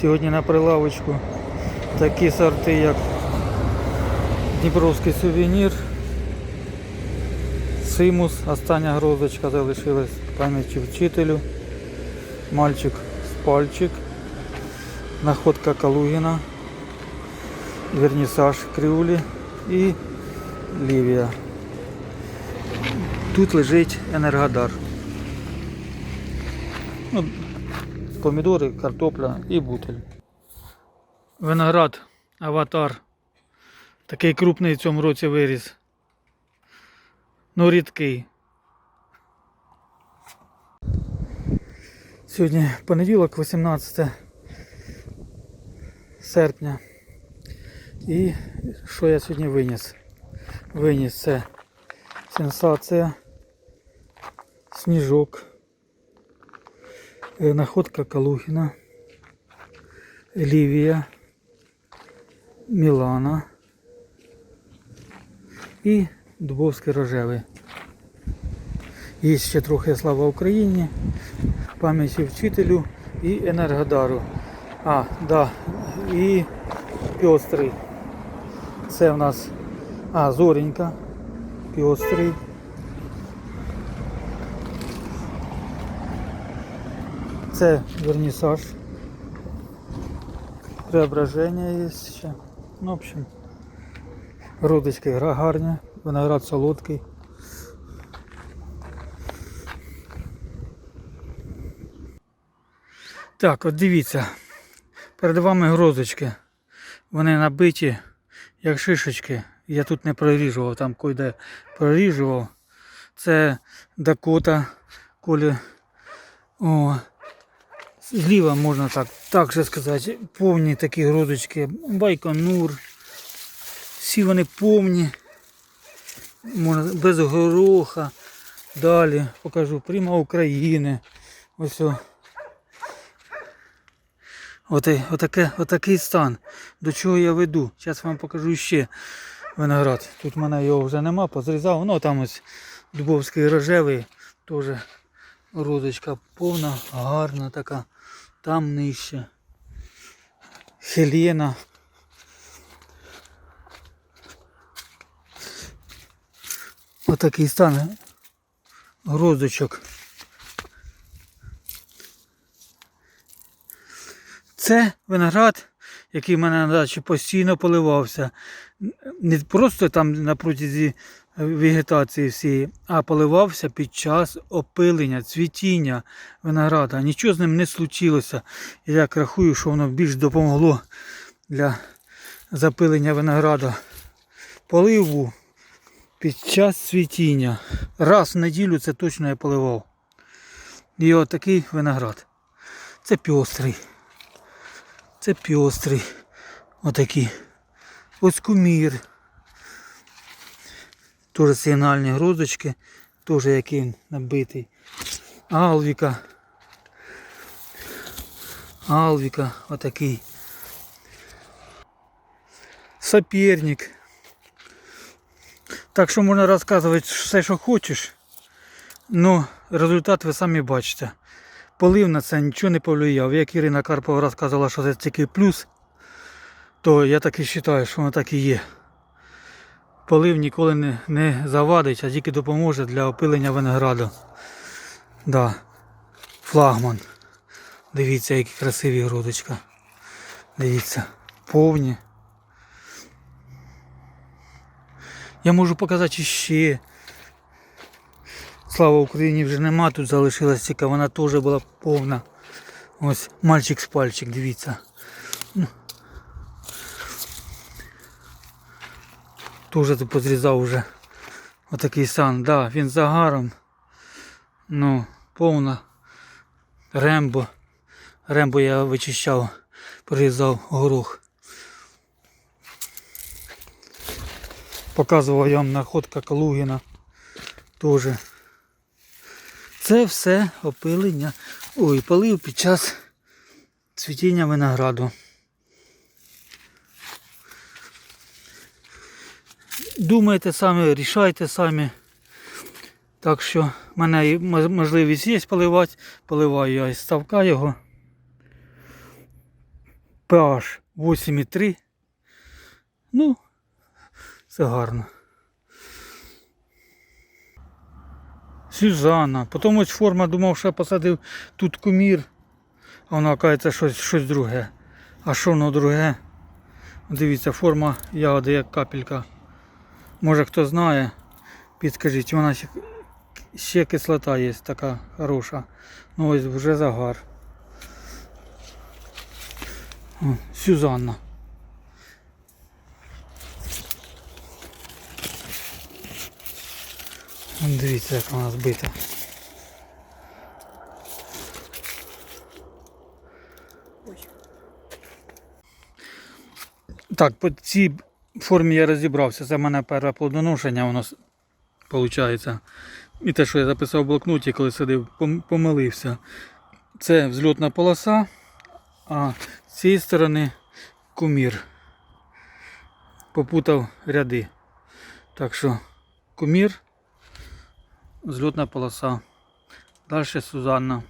Сьогодні на прилавочку. Такі сорти, як Дніпровський сувенір, Симус, остання грозочка залишилась пам'яті вчителю, мальчик пальчик, находка Калугіна, вернісаж Крюлі і Лівія. Тут лежить енергодар. Помідори, картопля і бутель. Виноград, аватар. Такий крупний в цьому році виріс. Ну, рідкий. Сьогодні понеділок, 18 серпня. І що я сьогодні виніс? Виніс це сенсація, сніжок, находка Калухіна, Лівія, Мілана і Дубовський рожевий. Є ще трохи слава Україні, пам'яті вчителю і енергодару. А, да, і пьострий. Це в нас а, зоренька, пьострий. Це вернісаж. Преображення є ще. Ну, в общем, родочки гра- гарні, виноград солодкий. Так, от дивіться. Перед вами грозочки. Вони набиті, як шишечки. Я тут не проріжував, там койде проріжував. Це Дакота, колі. О, зліва можна так, так же сказати, повні такі грозочки. Байконур. Всі вони повні. Можна без гороха. Далі покажу. Прима України. Ось. отаке, отакий стан. До чого я веду. Зараз вам покажу ще виноград. Тут в мене його вже нема, позрізав. Ну там ось дубовський рожевий, теж розочка повна, гарна така. Там нижче. Хелена. Отакий стан грозочок. Це виноград, який в мене на дачі постійно поливався. Не просто там на протязі вегетації всієї, а поливався під час опилення, цвітіння винограда. Нічого з ним не случилося. Я рахую, що воно більш допомогло для запилення винограда. Полив під час цвітіння. Раз в неділю це точно я поливав. І от такий виноград. Це пьострий. Це пьострий. Отакі. Ось кумір. Теж сигнальні грозочки. Теж який набитий. Алвіка. Алвіка. Отакий. Соперник. Так що можна розказувати все, що хочеш. Ну, результат ви самі бачите. Полив на це нічого не повлияв. Як Ірина Карпова розказала, що це тільки плюс, то я так і вважаю, що воно так і є. Полив ніколи не, не завадить, а тільки допоможе для опилення винограду. Да. Флагман. Дивіться, які красиві грудочка. Дивіться, повні. Я можу показати ще. Слава Україні вже нема, тут залишилась тільки, вона теж була повна. Ось мальчик з пальчик, дивіться. Ну. Теж тут позрізав вже отакий сан. Да, він загаром. Ну, повна. Рембо. Рембо я вичищав, порізав горох. Показував я вам находка Калугіна. Теж. Це все опилення. Ой, полив під час цвітіння винограду. Думайте самі, рішайте самі. Так що в мене можливість є поливати, поливаю я із ставка його. PH 8,3. Ну, це гарно. Сюзанна. Потім ось форма думав, що я посадив тут кумір. А воно, оказується, щось, щось друге. А що воно друге? Дивіться, форма ягоди як капелька. Може хто знає, підскажіть, вона ще, ще кислота є така хороша. Ну ось вже загар. Сюзанна. Дивіться, як вона збита. Так, по цій формі я розібрався. Це в мене перше плодоношення, воно виходить. І те, що я записав в блокноті, коли сидив, помилився. Це взльотна полоса, а з цієї сторони кумір. Попутав ряди. Так що кумір, взльотна полоса. Далі Сузанна.